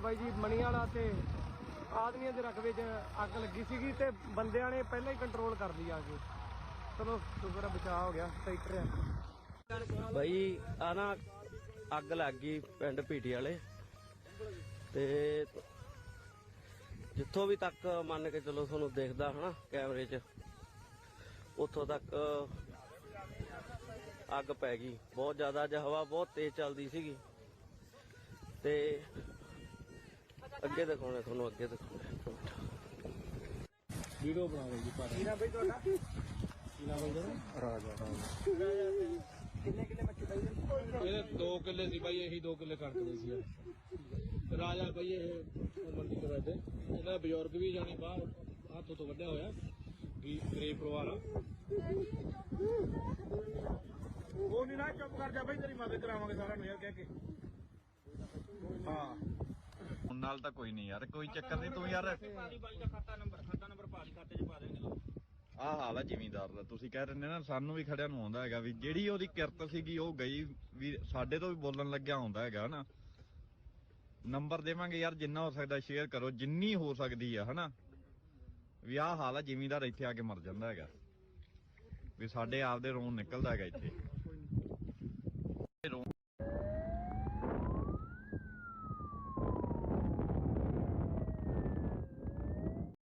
ਬਾਈ ਜੀ ਮਣੀ ਵਾਲਾ ਤੇ ਆਦਮੀਆਂ ਦੇ ਰਕਬੇ 'ਚ ਅੱਗ ਲੱਗੀ ਸੀਗੀ ਤੇ ਬੰਦਿਆਂ ਨੇ ਪਹਿਲਾਂ ਹੀ ਕੰਟਰੋਲ ਕਰ ਲਈ ਆ ਕੇ। ਚਲੋ, ਸ਼ੁਕਰ ਬਚਾਅ ਹੋ ਗਿਆ ਟਰੈਕਟਰ ਆ ਬਈ, ਆ ਨਾ ਅੱਗ ਲੱਗ ਗਈ ਪਿੰਡ ਪੀਟੀ ਵਾਲੇ। ਤੇ ਜਿੱਥੋਂ ਵੀ ਤੱਕ ਮੰਨ ਕੇ ਚਲੋ ਤੁਹਾਨੂੰ ਦੇਖਦਾ ਹਨਾ, ਕੈਮਰੇ 'ਚ, ਉੱਥੋਂ ਤੱਕ ਅੱਗ ਪੈ ਗਈ। ਬਹੁਤ ਜ਼ਿਆਦਾ ਜਿਹਾ ਹਵਾ ਬਹੁਤ ਤੇਜ਼ ਚੱਲਦੀ ਸੀਗੀ। ਤੇ ਅੱਗੇ ਦਿਖਾਉਣਾ ਤੁਹਾਨੂੰ ਅੱਗੇ ਦਿਖਾਉਣਾ। ਵੀਡੀਓ ਬਣਾਓ ਜੀ ਪਰ ਕਿਹਨਾਂ ਬਈ ਤੁਹਾਡਾ? ਕਿਹਨਾਂ ਬਈ ਰਾਜਾ ਕਿੰਨੇ ਕਿੰਨੇ ਬੱਚੇ ਬਾਈ ਇਹਦੇ 2 ਕਿੱਲੇ ਸੀ ਬਾਈ ਇਹੀ 2 ਕਿੱਲੇ ਕਣਕ ਦੇ ਸੀ ਰਾਜਾ ਬਾਈ ਇਹ ਮੰਡੀ ਤੋਂ। ਬੈਠੇ ਇਹਦਾ ਬਜ਼ੁਰਗ ਵੀ ਜਾਣੀ ਬਾਹਰ ਹੱਥੋਂ ਤੋਂ ਵੱਢਿਆ ਹੋਇਆ। ਵੀ ਗਰੀਬ ਪਰਿਵਾਰ ਆ। ਉਹ ਨਹੀਂ ਨਾ ਚੁੱਪ ਕਰ ਜਾ ਬਾਈ ਤੇਰੀ ਮਦਦ ਕਰਾਵਾਂਗੇ ਸਾਰਿਆਂ ਨੂੰ ਯਾਰ ਕਹਿ ਕੇ। ਹਾਂ। ਹੁਣ ਨਾਲ ਤਾਂ ਕੋਈ ਨਹੀਂ ਯਾਰ, ਕੋਈ ਚੱਕਰ ਨਹੀਂ, ਤੂੰ ਯਾਰ। ਬਾਈ ਦਾ ਖਾਤਾ ਨੰਬਰ ਖਾਤਾ ਨੰਬਰ ਪਾ ਦੀ ਖਾਤੇ 'ਚ ਪਾ ਦੇਣਗੇ ਆਹ ਹਾਲ ਆ ਜ਼ਿਮੀਂਦਾਰ ਦਾ, ਤੁਸੀਂ ਕਹਿ ਰਹੇ ਨੇ ਨਾ ਸਾਨੂੰ ਵੀ ਖੜਿਆ ਨੂੰ ਆਉਂਦਾ ਹੈਗਾ ਵੀ ਜਿਹੜੀ ਉਹਦੀ ਕਿਰਤ ਸੀਗੀ, ਉਹ ਗਈ ਵੀ ਸਾਡੇ ਤੋਂ ਵੀ ਬੋਲਣ ਲੱਗਿਆ ਆਉਂਦਾ ਹੈਗਾ, ਹਨਾ। ਨੰਬਰ ਦੇਵਾਂਗੇ ਯਾਰ, ਜਿੰਨਾ ਹੋ ਸਕਦਾ ਸ਼ੇਅਰ ਕਰੋ, ਜਿੰਨੀ ਹੋ ਸਕਦੀ ਆ, ਹਨਾ। ਵੀ ਆਹ ਹਾਲ ਆ, ਜ਼ਿਮੀਂਦਾਰ ਇੱਥੇ ਆ ਕੇ ਮਰ ਜਾਂਦਾ ਹੈਗਾ। ਵੀ ਸਾਡੇ ਆਪ ਦੇ ਰੋਣ ਨਿਕਲਦਾ ਹੈਗਾ ਇੱਥੇ।